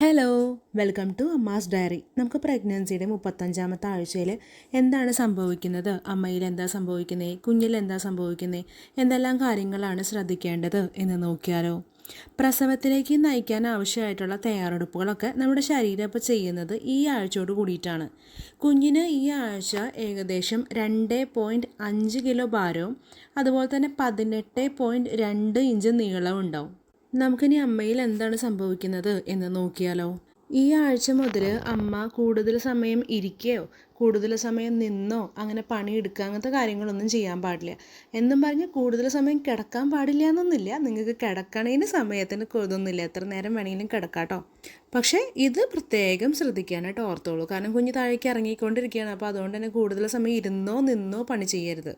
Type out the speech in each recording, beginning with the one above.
Hello welcome to Amma's diary നമുക്ക് പ്രഗ്നൻസിയുടെ മുപ്പത്തഞ്ചാമത്തെ ആഴ്ചയിൽ എന്താണ് സംഭവിക്കുന്നത്? അമ്മയിൽ എന്താ സംഭവിക്കുന്നത് കുഞ്ഞിൽ എന്താ സംഭവിക്കുന്നത് എന്തെല്ലാം കാര്യങ്ങളാണ് ശ്രദ്ധിക്കേണ്ടത് എന്ന് നോക്കിയാലോ. പ്രസവത്തിലേക്ക് നയിക്കാൻ ആവശ്യമായിട്ടുള്ള തയ്യാറെടുപ്പുകളൊക്കെ നമ്മുടെ ശരീരം ഇപ്പോൾ ചെയ്യുന്നത് ഈ ആഴ്ചയോട് കൂടിയിട്ടാണ്. കുഞ്ഞിന് ഈ ആഴ്ച ഏകദേശം രണ്ട് പോയിന്റ് അഞ്ച് കിലോ ഭാരവും അതുപോലെ തന്നെ പതിനെട്ട് പോയിന്റ് രണ്ട് ഇഞ്ച് നീളവും ഉണ്ടാവും. നമുക്കിനി അമ്മയിൽ എന്താണ് സംഭവിക്കുന്നത് എന്ന് നോക്കിയാലോ? ഈ ആഴ്ച മുതൽ അമ്മ കൂടുതൽ സമയം ഇരിക്കുകയോ കൂടുതൽ സമയം നിന്നോ അങ്ങനെ പണിയെടുക്കുക അങ്ങനത്തെ കാര്യങ്ങളൊന്നും ചെയ്യാൻ പാടില്ല. എന്നും പറഞ്ഞ് കൂടുതൽ സമയം കിടക്കാൻ പാടില്ല എന്നൊന്നുമില്ല. നിങ്ങൾക്ക് കിടക്കണേന് സമയത്തിന് കൊതൊന്നുമില്ല എത്ര നേരം വേണമെങ്കിലും കിടക്കാട്ടോ പക്ഷേ ഇത് പ്രത്യേകം ശ്രദ്ധിക്കാനായിട്ട് ഓർത്തോളൂ. കാരണം കുഞ്ഞ് താഴേക്ക് ഇറങ്ങിക്കൊണ്ടിരിക്കുകയാണ്. അപ്പോൾ അതുകൊണ്ട് തന്നെ കൂടുതൽ സമയം ഇരുന്നോ നിന്നോ പണി ചെയ്യരുത്.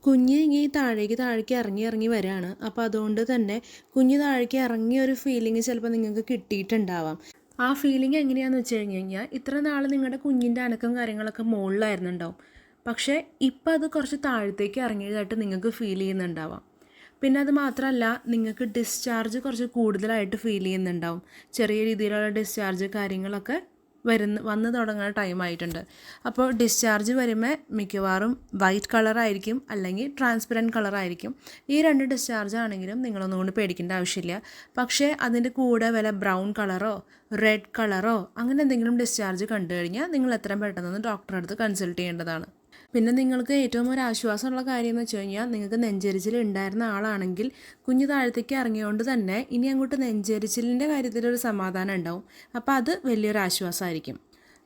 കുഞ്ഞ് ഇങ്ങനെ താഴേക്ക് താഴേക്ക് ഇറങ്ങി ഇറങ്ങി വരികയാണ് അപ്പോൾ അതുകൊണ്ട് തന്നെ കുഞ്ഞ് താഴേക്ക് ഇറങ്ങിയ ഒരു ഫീലിംഗ് ചിലപ്പോൾ നിങ്ങൾക്ക് കിട്ടിയിട്ടുണ്ടാവാം. ആ ഫീലിംഗ് എങ്ങനെയാണെന്ന് വെച്ച് കഴിഞ്ഞ് കഴിഞ്ഞാൽ ഇത്ര നാൾ നിങ്ങളുടെ കുഞ്ഞിന്റെ അനക്കം കാര്യങ്ങളൊക്കെ മുകളിലായിരുന്നുണ്ടാവും പക്ഷേ ഇപ്പോൾ അത് കുറച്ച് താഴത്തേക്ക് ഇറങ്ങിയതായിട്ട് നിങ്ങൾക്ക് ഫീൽ ചെയ്യുന്നുണ്ടാവാം. പിന്നെ അത് മാത്രമല്ല നിങ്ങൾക്ക് ഡിസ്ചാർജ് കുറച്ച് കൂടുതലായിട്ട് ഫീൽ ചെയ്യുന്നുണ്ടാവും. ചെറിയ രീതിയിലുള്ള ഡിസ്ചാർജ് കാര്യങ്ങളൊക്കെ വരുന്ന വന്ന് തുടങ്ങുന്ന ടൈം ആയിട്ടുണ്ട്. അപ്പോൾ ഡിസ്ചാർജ് വരുമ്പോൾ മിക്കവാറും വൈറ്റ് കളറായിരിക്കും അല്ലെങ്കിൽ ട്രാൻസ്പെറന്റ് കളറായിരിക്കും ഈ രണ്ട് ഡിസ്ചാർജ് ആണെങ്കിലും നിങ്ങളൊന്നും കൊണ്ട് പേടിക്കേണ്ട ആവശ്യമില്ല. പക്ഷേ അതിന്റെ കൂടെ വല്ല ബ്രൗൺ കളറോ റെഡ് കളറോ അങ്ങനെ എന്തെങ്കിലും ഡിസ്ചാർജ് കണ്ടു കഴിഞ്ഞാൽ നിങ്ങൾ എത്രയും പെട്ടെന്ന് ഡോക്ടറെ അടുത്ത് കൺസൾട്ട് ചെയ്യേണ്ടതാണ്. പിന്നെ നിങ്ങൾക്ക് ഏറ്റവും ഒരു ആശ്വാസമുള്ള കാര്യം എന്ന് വെച്ച് കഴിഞ്ഞാൽ നിങ്ങൾക്ക് നെഞ്ചരിച്ചിൽ ഉണ്ടായിരുന്ന ആളാണെങ്കിൽ കുഞ്ഞു താഴത്തേക്ക് ഇറങ്ങിയോണ്ട് തന്നെ ഇനി അങ്ങോട്ട് നെഞ്ചരിച്ചിലിന്റെ കാര്യത്തിലൊരു സമാധാനം ഉണ്ടാവും. അപ്പോൾ അത് വലിയൊരു ആശ്വാസമായിരിക്കും.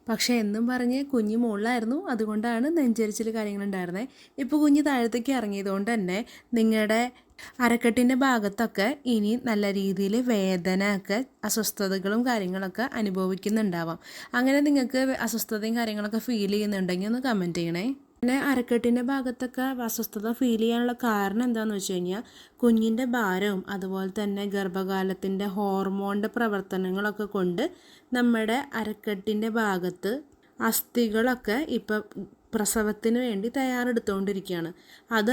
പക്ഷേ എന്നും പറഞ്ഞ് കുഞ്ഞ് മുകളിലായിരുന്നു അതുകൊണ്ടാണ് നെഞ്ചരിച്ചിൽ കാര്യങ്ങളുണ്ടായിരുന്നത് ഇപ്പോൾ കുഞ്ഞ് താഴത്തേക്ക് ഇറങ്ങിയതുകൊണ്ട് തന്നെ നിങ്ങളുടെ അരക്കെട്ടിന്റെ ഭാഗത്തൊക്കെ ഇനി നല്ല രീതിയിൽ വേദന ഒക്കെ അസ്വസ്ഥതകളും കാര്യങ്ങളൊക്കെ അനുഭവിക്കുന്നുണ്ടാവാം. അങ്ങനെ നിങ്ങൾക്ക് അസ്വസ്ഥതയും കാര്യങ്ങളൊക്കെ ഫീൽ ചെയ്യുന്നുണ്ടെങ്കിൽ ഒന്ന് കമന്റ് ചെയ്യണേ. പിന്നെ അരക്കെട്ടിന്റെ ഭാഗത്തൊക്കെ അസ്വസ്ഥത ഫീൽ ചെയ്യാനുള്ള കാരണം എന്താണെന്ന് വെച്ച് കഴിഞ്ഞാൽ കുഞ്ഞിന്റെ ഭാരവും അതുപോലെ തന്നെ ഗർഭകാലത്തിന്റെ ഹോർമോണിന്റെ പ്രവർത്തനങ്ങളൊക്കെ കൊണ്ട് നമ്മുടെ അരക്കെട്ടിന്റെ ഭാഗത്ത് അസ്ഥികളൊക്കെ ഇപ്പം പ്രസവത്തിന് വേണ്ടി തയ്യാറെടുത്തുകൊണ്ടിരിക്കുകയാണ് അത്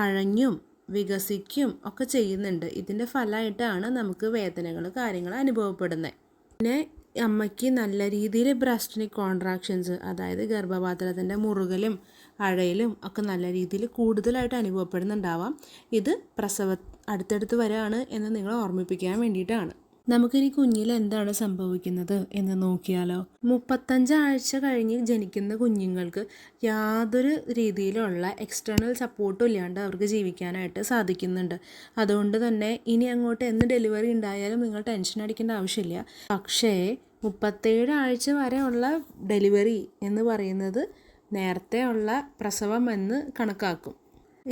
അഴഞ്ഞും വികസിക്കും ഒക്കെ ചെയ്യുന്നുണ്ട്. ഇതിന്റെ ഫലമായിട്ടാണ് നമുക്ക് വേദനകൾ കാര്യങ്ങൾ അനുഭവപ്പെടുന്നത് പിന്നെ അമ്മയ്ക്ക് നല്ല രീതിയിൽ ബ്രസ്റ്റിന് കോൺട്രാക്ഷൻസ് അതായത് ഗർഭപാത്രത്തിന്റെ മുറുകലും അഴയിലും ഒക്കെ നല്ല രീതിയിൽ കൂടുതലായിട്ട് അനുഭവപ്പെടുന്നുണ്ടാവാം. ഇത് പ്രസവ അടുത്തടുത്ത് വരാണ് എന്ന് നിങ്ങൾ ഓർമ്മിപ്പിക്കാൻ വേണ്ടിയിട്ടാണ്. നമുക്കിനി കുഞ്ഞിൽ എന്താണ് സംഭവിക്കുന്നത് എന്ന് നോക്കിയാലോ? മുപ്പത്തഞ്ച് ആഴ്ച കഴിഞ്ഞ് ജനിക്കുന്ന കുഞ്ഞുങ്ങൾക്ക് യാതൊരു രീതിയിലുള്ള എക്സ്റ്റേണൽ സപ്പോർട്ടും ഇല്ലാണ്ട് അവർക്ക് ജീവിക്കാനായിട്ട് സാധിക്കുന്നുണ്ട്. അതുകൊണ്ട് തന്നെ ഇനി അങ്ങോട്ട് എന്ന് ഡെലിവറി ഉണ്ടായാലും നിങ്ങൾ ടെൻഷൻ അടിക്കേണ്ട ആവശ്യമില്ല. പക്ഷേ മുപ്പത്തേഴ് ആഴ്ച വരെയുള്ള ഡെലിവറി എന്ന് പറയുന്നത് നേരത്തെ ഉള്ള പ്രസവം എന്ന് കണക്കാക്കും.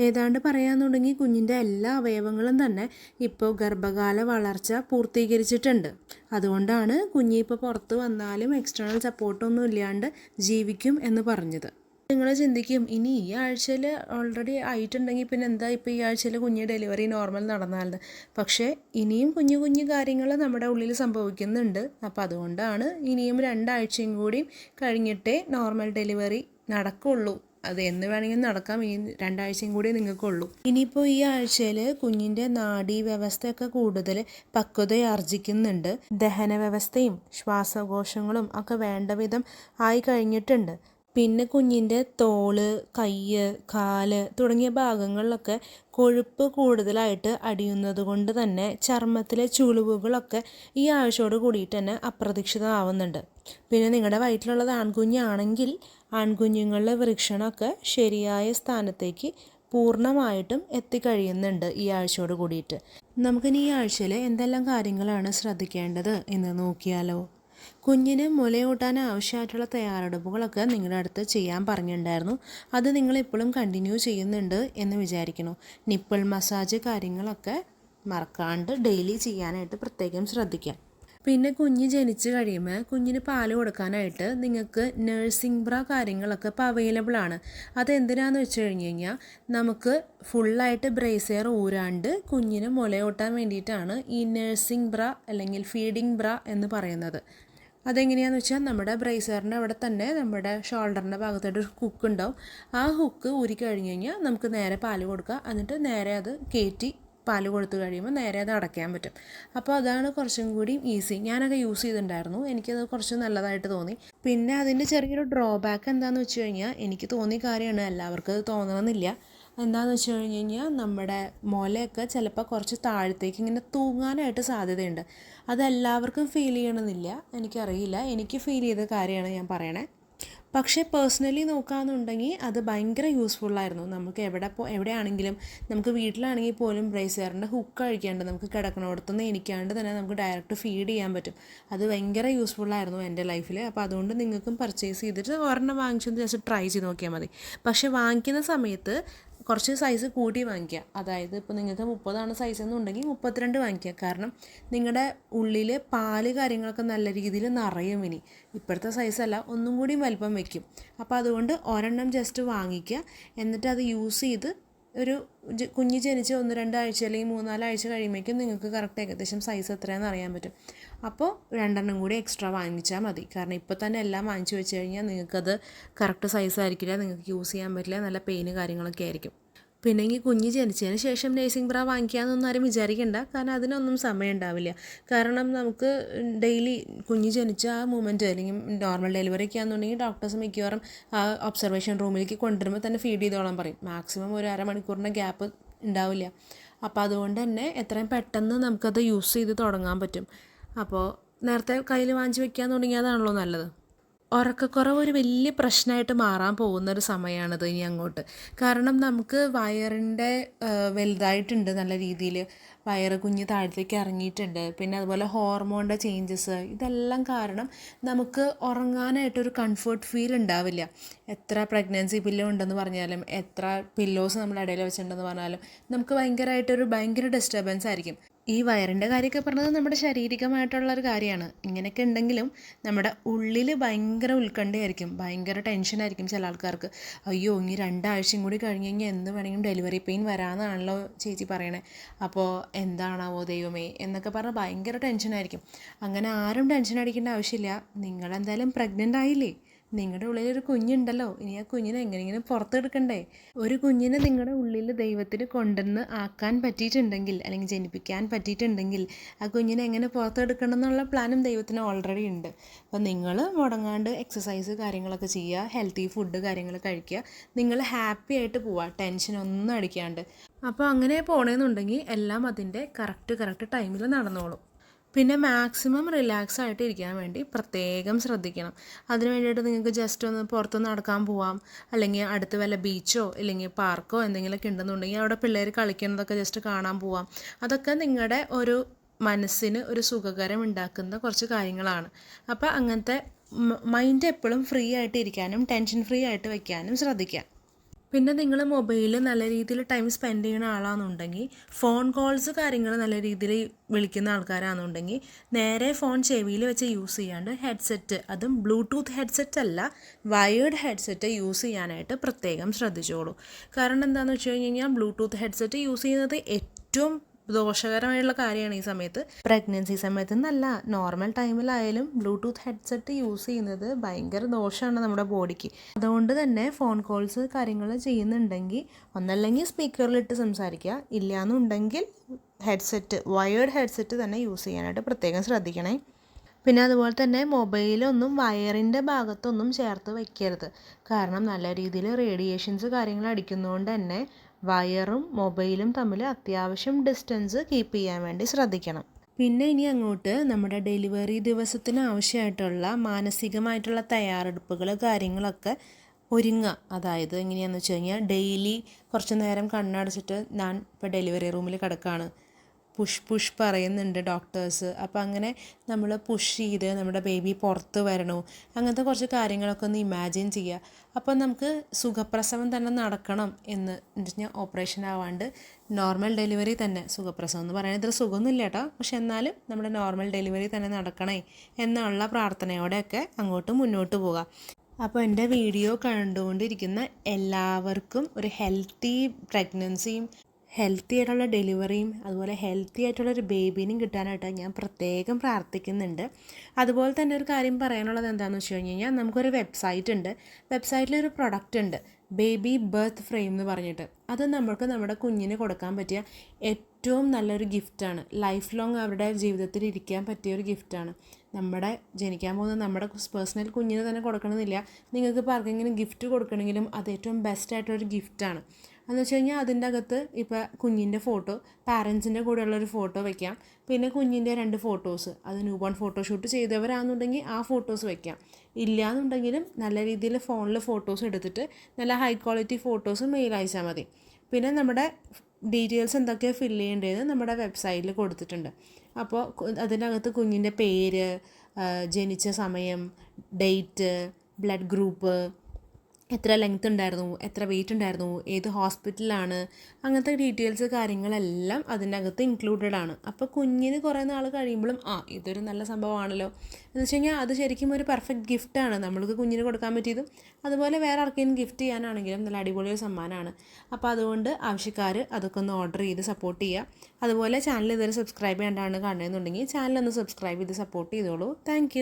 ഏതാണ്ട് പറയാൻ തുടങ്ങി കുഞ്ഞിന്റെ എല്ലാ അവയവങ്ങളും തന്നെ ഇപ്പോൾ ഗർഭകാല വളർച്ച പൂർത്തീകരിച്ചിട്ടുണ്ട്. അതുകൊണ്ടാണ് കുഞ്ഞി ഇപ്പോൾ പുറത്ത് വന്നാലും എക്സ്റ്റേണൽ സപ്പോർട്ടൊന്നും ഇല്ലാണ്ട് ജീവിക്കും എന്ന് പറഞ്ഞത്. നിങ്ങൾ ചിന്തിക്കും ഇനി ഈ ആഴ്ചയിൽ ഓൾറെഡി ആയിട്ടുണ്ടെങ്കിൽ പിന്നെ എന്താ ഇപ്പോൾ ഈ ആഴ്ചയിൽ കുഞ്ഞ് ഡെലിവറി നോർമൽ നടന്നാലെന്ന് പക്ഷേ ഇനിയും കുഞ്ഞു കുഞ്ഞു കാര്യങ്ങൾ നമ്മുടെ ഉള്ളിൽ സംഭവിക്കുന്നുണ്ട്. അപ്പോൾ അതുകൊണ്ടാണ് ഇനിയും രണ്ടാഴ്ചയും കൂടി കഴിഞ്ഞിട്ടേ നോർമൽ ഡെലിവറി നടക്കുള്ളൂ. അത് എന്ന് വേണമെങ്കിലും നടക്കാം. ഈ രണ്ടാഴ്ചയും കൂടി നിങ്ങൾക്കുള്ളൂ. ഇനിയിപ്പോൾ ഈ ആഴ്ചയിൽ കുഞ്ഞിന്റെ നാഡീ വ്യവസ്ഥയൊക്കെ കൂടുതൽ പക്വതയാർജിക്കുന്നുണ്ട് ദഹന വ്യവസ്ഥയും ശ്വാസകോശങ്ങളും ഒക്കെ വേണ്ട വിധം ആയി കഴിഞ്ഞിട്ടുണ്ട്. പിന്നെ കുഞ്ഞിന്റെ തോൾ കയ്യ് കാൽ തുടങ്ങിയ ഭാഗങ്ങളിലൊക്കെ കൊഴുപ്പ് കൂടുതലായിട്ട് അടിയുന്നത് കൊണ്ട് തന്നെ ചർമ്മത്തിലെ ചുളിവുകളൊക്കെ ഈ ആഴ്ചയോട് കൂടിയിട്ട് തന്നെ അപ്രതീക്ഷിതമാവുന്നുണ്ട്. പിന്നെ നിങ്ങളുടെ വയറ്റിലുള്ളത് ആൺകുഞ്ഞാണെങ്കിൽ ആൺകുഞ്ഞുങ്ങളുടെ വൃക്ഷണമൊക്കെ ശരിയായ സ്ഥാനത്തേക്ക് പൂർണമായിട്ടും എത്തിക്കഴിയുന്നുണ്ട് ഈ ആഴ്ചയോട് കൂടിയിട്ട്. നമുക്കിനി ഈ ആഴ്ചയിൽ എന്തെല്ലാം കാര്യങ്ങളാണ് ശ്രദ്ധിക്കേണ്ടത് എന്ന് നോക്കിയാലോ? കുഞ്ഞിന് മുലയൂട്ടാൻ ആവശ്യമായിട്ടുള്ള തയ്യാറെടുപ്പുകളൊക്കെ നിങ്ങളുടെ അടുത്ത് ചെയ്യാൻ പറഞ്ഞിട്ടുണ്ടായിരുന്നു. അത് നിങ്ങൾ ഇപ്പോഴും കണ്ടിന്യൂ ചെയ്യുന്നുണ്ട് എന്ന് വിചാരിക്കുന്നു. നിപ്പിൾ മസാജ് കാര്യങ്ങളൊക്കെ മറക്കാണ്ട് ഡെയിലി ചെയ്യാനായിട്ട് പ്രത്യേകം ശ്രദ്ധിക്കാം. പിന്നെ കുഞ്ഞ് ജനിച്ചു കഴിയുമ്പോൾ കുഞ്ഞിന് പാൽ കൊടുക്കാനായിട്ട് നിങ്ങൾക്ക് നഴ്സിംഗ് ബ്ര കാര്യങ്ങളൊക്കെ ഇപ്പോൾ അവൈലബിൾ ആണ്. അതെന്തിനാന്ന് വെച്ച് കഴിഞ്ഞ് കഴിഞ്ഞാൽ നമുക്ക് ഫുള്ളായിട്ട് ബ്രേസിയർ ഊരാണ്ട് കുഞ്ഞിന് മുലയൂട്ടാൻ വേണ്ടിയിട്ടാണ് ഈ നഴ്സിംഗ് ബ്ര അല്ലെങ്കിൽ ഫീഡിംഗ് ബ്ര എന്ന് പറയുന്നത്. അതെങ്ങനെയാണെന്ന് വെച്ചാൽ നമ്മുടെ ബ്രേസറിന്റെ അവിടെ തന്നെ നമ്മുടെ ഷോൾഡറിന്റെ ഭാഗത്തായിട്ട് ഒരു ഹുക്ക് ഉണ്ടാവും. ആ ഹുക്ക് ഊരി കഴിഞ്ഞ് കഴിഞ്ഞാൽ നമുക്ക് നേരെ പാൽ കൊടുക്കുക എന്നിട്ട് നേരെ അത് കയറ്റി പാൽ കൊടുത്തു കഴിയുമ്പോൾ നേരെ അത് അടയ്ക്കാൻ പറ്റും. അപ്പോൾ അതാണ് കുറച്ചും കൂടി ഈസി. ഞാനൊക്കെ യൂസ് ചെയ്തിട്ടുണ്ടായിരുന്നു. എനിക്കത് കുറച്ച് നല്ലതായിട്ട് തോന്നി. പിന്നെ അതിന്റെ ചെറിയൊരു ഡ്രോബാക്ക് എന്താണെന്ന് വെച്ച് കഴിഞ്ഞാൽ എനിക്ക് തോന്നിയ കാര്യമാണ്. എല്ലാവർക്കും അത് തോന്നണമെന്നില്ല. എന്താണെന്ന് വെച്ച് കഴിഞ്ഞ് കഴിഞ്ഞാൽ നമ്മുടെ മുലയൊക്കെ ചിലപ്പോൾ കുറച്ച് താഴത്തേക്ക് ഇങ്ങനെ തൂങ്ങാനായിട്ട് സാധ്യതയുണ്ട്. അതെല്ലാവർക്കും ഫീൽ ചെയ്യണമെന്നില്ല. എനിക്കറിയില്ല. എനിക്ക് ഫീൽ ചെയ്ത കാര്യമാണ് ഞാൻ പറയണേ. പക്ഷേ പേഴ്സണലി നോക്കുകയെന്നുണ്ടെങ്കിൽ അത് ഭയങ്കര യൂസ്ഫുള്ളായിരുന്നു നമുക്ക് എവിടെ പോ എവിടെയാണെങ്കിലും നമുക്ക് വീട്ടിലാണെങ്കിൽ പോലും ബ്രേസറിന്റെ ഹുക്ക് കഴിക്കാണ്ട് നമുക്ക് കിടക്കണോടത്തുനിന്ന് എനിക്കാണ്ട് തന്നെ നമുക്ക് ഡയറക്റ്റ് ഫീഡ് ചെയ്യാൻ പറ്റും. അത് ഭയങ്കര യൂസ്ഫുള്ളായിരുന്നു എന്റെ ലൈഫിൽ അപ്പോൾ അതുകൊണ്ട് നിങ്ങൾക്കും പർച്ചേസ് ചെയ്തിട്ട് ഒരെണ്ണം വാങ്ങിച്ചൊന്ന് ജസ്റ്റ് ട്രൈ ചെയ്ത് നോക്കിയാൽ മതി. പക്ഷേ വാങ്ങിക്കുന്ന സമയത്ത് കുറച്ച് സൈസ് കൂട്ടി വാങ്ങിക്കുക. അതായത് ഇപ്പോൾ നിങ്ങൾക്ക് മുപ്പതാണ് സൈസ് എന്നുണ്ടെങ്കിൽ മുപ്പത്തിരണ്ട് വാങ്ങിക്കുക. കാരണം നിങ്ങളുടെ ഉള്ളിൽ പാൽ കാര്യങ്ങളൊക്കെ നല്ല രീതിയിൽ നിറയും ഇനി. ഇപ്പോഴത്തെ സൈസല്ല ഒന്നും കൂടി വലിപ്പം വെക്കും. അപ്പോൾ അതുകൊണ്ട് ഒരെണ്ണം ജസ്റ്റ് വാങ്ങിക്കുക. എന്നിട്ട് അത് യൂസ് ചെയ്ത് ഒരു കുഞ്ഞ് ജനിച്ച് ഒന്ന് രണ്ടാഴ്ച അല്ലെങ്കിൽ മൂന്നാലാഴ്ച കഴിയുമ്പോഴേക്കും നിങ്ങൾക്ക് കറക്റ്റ് ഏകദേശം സൈസ് എത്രയാണെന്ന് അറിയാൻ പറ്റും. അപ്പോൾ രണ്ടെണ്ണം കൂടി എക്സ്ട്രാ വാങ്ങിച്ചാൽ മതി. കാരണം ഇപ്പോൾ തന്നെ എല്ലാം വാങ്ങിച്ചു വെച്ച് കഴിഞ്ഞാൽ നിങ്ങൾക്കത് കറക്റ്റ് സൈസ് ആയിരിക്കില്ല നിങ്ങൾക്ക് യൂസ് ചെയ്യാൻ പറ്റില്ല നല്ല പെയിന് കാര്യങ്ങളൊക്കെ ആയിരിക്കും. പിന്നെ ഈ കുഞ്ഞ് ജനിച്ചതിന് ശേഷം നേഴ്സിംഗ് ബ്ര വാങ്ങിക്കാമെന്നൊന്നും ആരും വിചാരിക്കേണ്ട. കാരണം അതിനൊന്നും സമയം ഉണ്ടാവില്ല കാരണം നമുക്ക് ഡെയിലി കുഞ്ഞ് ജനിച്ച ആ മൂമെന്റ് അല്ലെങ്കിൽ നോർമൽ ഡെലിവറി ഒക്കെ ആണെന്നുണ്ടെങ്കിൽ ഡോക്ടേഴ്സ് മിക്കവാറും ആ ഒബ്സർവേഷൻ റൂമിലേക്ക് കൊണ്ടുവരുമ്പോൾ തന്നെ ഫീഡ് ചെയ്തോളാൻ പറയും. മാക്സിമം ഒരു അരമണിക്കൂറിന്റെ ഗ്യാപ്പ് ഉണ്ടാവില്ല. അപ്പോൾ അതുകൊണ്ട് തന്നെ എത്രയും പെട്ടെന്ന് നമുക്കത് യൂസ് ചെയ്ത് തുടങ്ങാൻ പറ്റും. അപ്പോൾ നേരത്തെ കയ്യിൽ വാങ്ങിച്ച് വെക്കാൻ തുടങ്ങിയതാണല്ലോ നല്ലത്. ഉറക്കക്കുറവ് ഒരു വലിയ പ്രശ്നമായിട്ട് മാറാൻ പോകുന്ന ഒരു സമയമാണിത് ഇനി അങ്ങോട്ട്. കാരണം നമുക്ക് വയറിന്റെ വലുതായിട്ടുണ്ട് നല്ല രീതിയിൽ. വയറ് കുഞ്ഞ് താഴത്തേക്ക് ഇറങ്ങിയിട്ടുണ്ട്. പിന്നെ അതുപോലെ ഹോർമോണിന്റെ ചേഞ്ചസ് ഇതെല്ലാം കാരണം നമുക്ക് ഉറങ്ങാനായിട്ടൊരു കംഫർട്ട് ഫീൽ ഉണ്ടാവില്ല. എത്ര പ്രഗ്നൻസി പില്ലോ ഉണ്ടെന്ന് പറഞ്ഞാലും എത്ര പില്ലോസ് നമ്മുടെ ഇടയിൽ വെച്ചിട്ടുണ്ടെന്ന് പറഞ്ഞാലും നമുക്ക് ഭയങ്കരമായിട്ടൊരു ഭയങ്കര ഡിസ്റ്റർബൻസ് ആയിരിക്കും. ഈ വയറിന്റെ കാര്യമൊക്കെ പറഞ്ഞത് നമ്മുടെ ശാരീരികമായിട്ടുള്ള ഒരു കാര്യമാണ്. ഇങ്ങനെയൊക്കെ ഉണ്ടെങ്കിലും നമ്മുടെ ഉള്ളിൽ ഭയങ്കര ഉത്കണ്ഠയായിരിക്കും. ഭയങ്കര ടെൻഷനായിരിക്കും ചില ആൾക്കാർക്ക്. അയ്യോ ഇനി രണ്ടാഴ്ചയും കൂടി കഴിഞ്ഞ് കഴിഞ്ഞാൽ എന്ത് വേണമെങ്കിലും ഡെലിവറി പെയിൻ വരാമെന്നാണല്ലോ ചേച്ചി പറയണേ. അപ്പോൾ എന്താണാവോ ദൈവമേ എന്നൊക്കെ പറഞ്ഞാൽ ഭയങ്കര ടെൻഷനായിരിക്കും അങ്ങനെ ആരും ടെൻഷൻ അടിക്കേണ്ട ആവശ്യമില്ല. നിങ്ങളെന്തായാലും പ്രഗ്നന്റ് ആയില്ലേ? നിങ്ങളുടെ ഉള്ളിൽ ഒരു കുഞ്ഞുണ്ടല്ലോ. ഇനി ആ കുഞ്ഞിനെ എങ്ങനെയെങ്കിലും പുറത്തെടുക്കണ്ടേ? ഒരു കുഞ്ഞിനെ നിങ്ങളുടെ ഉള്ളിൽ ദൈവത്തിന് കൊണ്ടുവന്ന് ആക്കാൻ പറ്റിയിട്ടുണ്ടെങ്കിൽ അല്ലെങ്കിൽ ജനിപ്പിക്കാൻ പറ്റിയിട്ടുണ്ടെങ്കിൽ ആ കുഞ്ഞിനെ എങ്ങനെ പുറത്തെടുക്കണം എന്നുള്ള പ്ലാനും ദൈവത്തിന് ഓൾറെഡി ഉണ്ട്. അപ്പോൾ നിങ്ങൾ മുടങ്ങാണ്ട് എക്സസൈസ് കാര്യങ്ങളൊക്കെ ചെയ്യുക ഹെൽത്തി ഫുഡ് കാര്യങ്ങൾ കഴിക്കുക. നിങ്ങൾ ഹാപ്പി ആയിട്ട് പോവുക. ടെൻഷൻ ഒന്നും അടിക്കാണ്ട്. അപ്പോൾ അങ്ങനെ പോകണമെന്നുണ്ടെങ്കിൽ എല്ലാം അതിന്റെ കറക്റ്റ് കറക്റ്റ് ടൈമിൽ നടന്നോളും. പിന്നെ മാക്സിമം റിലാക്സ് ആയിട്ട് ഇരിക്കാൻ വേണ്ടി പ്രത്യേകം ശ്രദ്ധിക്കണം. അതിന് വേണ്ടിയിട്ട് നിങ്ങൾക്ക് ജസ്റ്റ് ഒന്ന് പുറത്ത് നടക്കാൻ പോവാം. അല്ലെങ്കിൽ അടുത്ത് വല്ല ബീച്ചോ അല്ലെങ്കിൽ പാർക്കോ എന്തെങ്കിലുമൊക്കെ ഉണ്ടെന്നുണ്ടെങ്കിൽ അവിടെ പിള്ളേർ കളിക്കുന്നതൊക്കെ ജസ്റ്റ് കാണാൻ പോവാം. അതൊക്കെ നിങ്ങളുടെ ഒരു മനസ്സിന് ഒരു സുഖകരം ഉണ്ടാക്കുന്ന കുറച്ച് കാര്യങ്ങളാണ്. അപ്പോൾ അങ്ങനത്തെ മൈൻഡ് എപ്പോഴും ഫ്രീ ആയിട്ട് ഇരിക്കാനും ടെൻഷൻ ഫ്രീ ആയിട്ട് വയ്ക്കാനും ശ്രദ്ധിക്കുക പിന്നെ നിങ്ങൾ മൊബൈലിൽ നല്ല രീതിയിൽ ടൈം സ്പെൻഡ് ചെയ്യുന്ന ആളാണെന്നുണ്ടെങ്കിൽ ഫോൺ കോൾസ് കാര്യങ്ങൾ നല്ല രീതിയിൽ വിളിക്കുന്ന ആൾക്കാരാണെന്നുണ്ടെങ്കിൽ നേരെ ഫോൺ ചെവിയിൽ വെച്ച് യൂസ് ചെയ്യാണ്ട് ഹെഡ്സെറ്റ് അതും ബ്ലൂടൂത്ത് ഹെഡ്സെറ്റ് അല്ല വയേർഡ് ഹെഡ്സെറ്റ് യൂസ് ചെയ്യാനായിട്ട് പ്രത്യേകം ശ്രദ്ധിച്ചോളൂ. കാരണം എന്താണെന്ന് വെച്ച് കഴിഞ്ഞ് കഴിഞ്ഞാൽ ബ്ലൂടൂത്ത് ഹെഡ്സെറ്റ് യൂസ് ചെയ്യുന്നത് ഏറ്റവും ദോഷകരമായിട്ടുള്ള കാര്യമാണ് ഈ സമയത്ത്. പ്രഗ്നൻസി സമയത്ത് എന്നല്ല നോർമൽ ടൈമിലായാലും ബ്ലൂടൂത്ത് ഹെഡ്സെറ്റ് യൂസ് ചെയ്യുന്നത് ഭയങ്കര ദോഷമാണ് നമ്മുടെ ബോഡിക്ക് അതുകൊണ്ട് തന്നെ ഫോൺ കോൾസ് കാര്യങ്ങൾ ചെയ്യുന്നുണ്ടെങ്കിൽ ഒന്നല്ലെങ്കിൽ സ്പീക്കറിലിട്ട് സംസാരിക്കുക. ഇല്ലയെന്നുണ്ടെങ്കിൽ ഹെഡ്സെറ്റ് വയേർഡ് ഹെഡ്സെറ്റ് തന്നെ യൂസ് ചെയ്യാനായിട്ട് പ്രത്യേകം ശ്രദ്ധിക്കണേ. പിന്നെ അതുപോലെ തന്നെ മൊബൈലൊന്നും വയറിന്റെ ഭാഗത്തൊന്നും ചേർത്ത് വയ്ക്കരുത് കാരണം നല്ല രീതിയിൽ റേഡിയേഷൻസ് കാര്യങ്ങൾ അടിക്കുന്നതുകൊണ്ട് തന്നെ വയറും മൊബൈലും തമ്മിൽ അത്യാവശ്യം ഡിസ്റ്റൻസ് കീപ്പ് ചെയ്യാൻ വേണ്ടി ശ്രദ്ധിക്കണം. പിന്നെ ഇനി അങ്ങോട്ട് നമ്മുടെ ഡെലിവറി ദിവസത്തിന് ആവശ്യമായിട്ടുള്ള മാനസികമായിട്ടുള്ള തയ്യാറെടുപ്പുകൾ കാര്യങ്ങളൊക്കെ ഒരുങ്ങുക. അതായത് എങ്ങനെയാണെന്ന് വെച്ച് കഴിഞ്ഞാൽ ഡെയിലി കുറച്ച് നേരം കണ്ണടച്ചിട്ട് ഞാൻ ഇപ്പോൾ ഡെലിവറി റൂമിൽ കിടക്കുകയാണ് പുഷ് പുഷ് പറയുന്നുണ്ട് ഡോക്ടേഴ്സ്. അപ്പം അങ്ങനെ നമ്മൾ പുഷ് ചെയ്ത് നമ്മുടെ ബേബി പുറത്ത് വരണോ. അങ്ങനത്തെ കുറച്ച് കാര്യങ്ങളൊക്കെ ഒന്ന് ഇമാജിൻ ചെയ്യുക അപ്പം നമുക്ക് സുഖപ്രസവം തന്നെ നടക്കണം എന്ന് വെച്ചാൽ ഓപ്പറേഷൻ ആവാണ്ട് നോർമൽ ഡെലിവറി തന്നെ സുഖപ്രസവം എന്ന് പറയുന്നത് ഇത്ര സുഖമൊന്നുമില്ല കേട്ടോ. പക്ഷെ എന്നാലും നമ്മുടെ നോർമൽ ഡെലിവറി തന്നെ നടക്കണേ എന്നുള്ള പ്രാർത്ഥനയോടെയൊക്കെ അങ്ങോട്ട് മുന്നോട്ട് പോകാം. അപ്പോൾ എന്റെ വീഡിയോ കണ്ടുകൊണ്ടിരിക്കുന്ന എല്ലാവർക്കും ഒരു ഹെൽത്തി പ്രഗ്നൻസിയും ഹെൽത്തി ആയിട്ടുള്ള ഡെലിവറിയും അതുപോലെ ഹെൽത്തി ആയിട്ടുള്ള ഒരു ബേബീനെയും കിട്ടാനായിട്ട് ഞാൻ പ്രത്യേകം പ്രാർത്ഥിക്കുന്നുണ്ട്. അതുപോലെ തന്നെ ഒരു കാര്യം പറയാനുള്ളത് എന്താണെന്ന് വെച്ച് കഴിഞ്ഞ് കഴിഞ്ഞാൽ നമുക്കൊരു വെബ്സൈറ്റ് ഉണ്ട്. വെബ്സൈറ്റിൽ ഒരു പ്രൊഡക്റ്റ് ഉണ്ട്. ബേബി ബർത്ത് ഫ്രെയിം എന്ന് പറഞ്ഞിട്ട്. അത് നമ്മൾക്ക് നമ്മുടെ കുഞ്ഞിന് കൊടുക്കാൻ പറ്റിയ ഏറ്റവും നല്ലൊരു ഗിഫ്റ്റാണ് ലൈഫ് ലോങ് അവരുടെ ജീവിതത്തിൽ ഇരിക്കാൻ പറ്റിയ ഒരു ഗിഫ്റ്റാണ് നമ്മുടെ ജനിക്കാൻ പോകുന്ന നമ്മുടെ പേഴ്സണൽ കുഞ്ഞിന് തന്നെ കൊടുക്കണമെന്നില്ല. നിങ്ങൾക്ക് ആർക്കെങ്കിലും ഗിഫ്റ്റ് കൊടുക്കണമെങ്കിലും അത് ഏറ്റവും ബെസ്റ്റ് ആയിട്ടൊരു ഗിഫ്റ്റാണ് എന്ന് വെച്ച് കഴിഞ്ഞാൽ അതിന്റെ അകത്ത് ഇപ്പോൾ കുഞ്ഞിന്റെ ഫോട്ടോ പാരൻസിന്റെ കൂടെയുള്ളൊരു ഫോട്ടോ വെക്കാം. പിന്നെ കുഞ്ഞിന്റെ രണ്ട് ഫോട്ടോസ് അത് ന്യൂ ബോൺ ഫോട്ടോഷൂട്ട് ചെയ്തവരാണെന്നുണ്ടെങ്കിൽ ആ ഫോട്ടോസ് വെക്കാം. ഇല്ലയെന്നുണ്ടെങ്കിലും നല്ല രീതിയിൽ ഫോണിൽ ഫോട്ടോസ് എടുത്തിട്ട് നല്ല ഹൈ ക്വാളിറ്റി ഫോട്ടോസ് മെയിൽ അയച്ചാൽ മതി. പിന്നെ നമ്മുടെ ഡീറ്റെയിൽസ് എന്തൊക്കെയാണ് ഫില്ല് ചെയ്യേണ്ടത് നമ്മുടെ വെബ്സൈറ്റിൽ കൊടുത്തിട്ടുണ്ട്. അപ്പോൾ അതിനകത്ത് കുഞ്ഞിന്റെ പേര് ജനിച്ച സമയം ഡേറ്റ് ബ്ലഡ് ഗ്രൂപ്പ് എത്ര ലെങ്ത് ഉണ്ടായിരുന്നു എത്ര വെയിറ്റ് ഉണ്ടായിരുന്നു ഏത് ഹോസ്പിറ്റലാണ് അങ്ങനത്തെ ഡീറ്റെയിൽസ് കാര്യങ്ങളെല്ലാം അതിന്റെ അകത്ത് ഇൻക്ലൂഡഡ് ആണ്. അപ്പോൾ കുഞ്ഞിന് കുറേ നാൾ കഴിയുമ്പോഴും ആ ഇതൊരു നല്ല സംഭവമാണല്ലോ. എന്ന് വെച്ച് കഴിഞ്ഞാൽ അത് ശരിക്കും ഒരു പെർഫെക്റ്റ് ഗിഫ്റ്റാണ് നമ്മൾക്ക് കുഞ്ഞിന് കൊടുക്കാൻ പറ്റിയതും അതുപോലെ വേറെ ആർക്കെങ്കിലും ഗിഫ്റ്റ് ചെയ്യാനാണെങ്കിലും നല്ല അടിപൊളി ഒരു സമ്മാനമാണ് അപ്പോൾ അതുകൊണ്ട് ആവശ്യക്കാർ അതൊക്കെ ഒന്ന് ഓർഡർ ചെയ്ത് സപ്പോർട്ട് ചെയ്യുക അതുപോലെ ചാനൽ ഇതുവരെ സബ്സ്ക്രൈബ് ചെയ്യേണ്ടതാണ് കാണുന്നുണ്ടെങ്കിൽ ചാനൽ ഒന്ന് സബ്സ്ക്രൈബ് ചെയ്ത് സപ്പോർട്ട് ചെയ്തോളൂ. താങ്ക്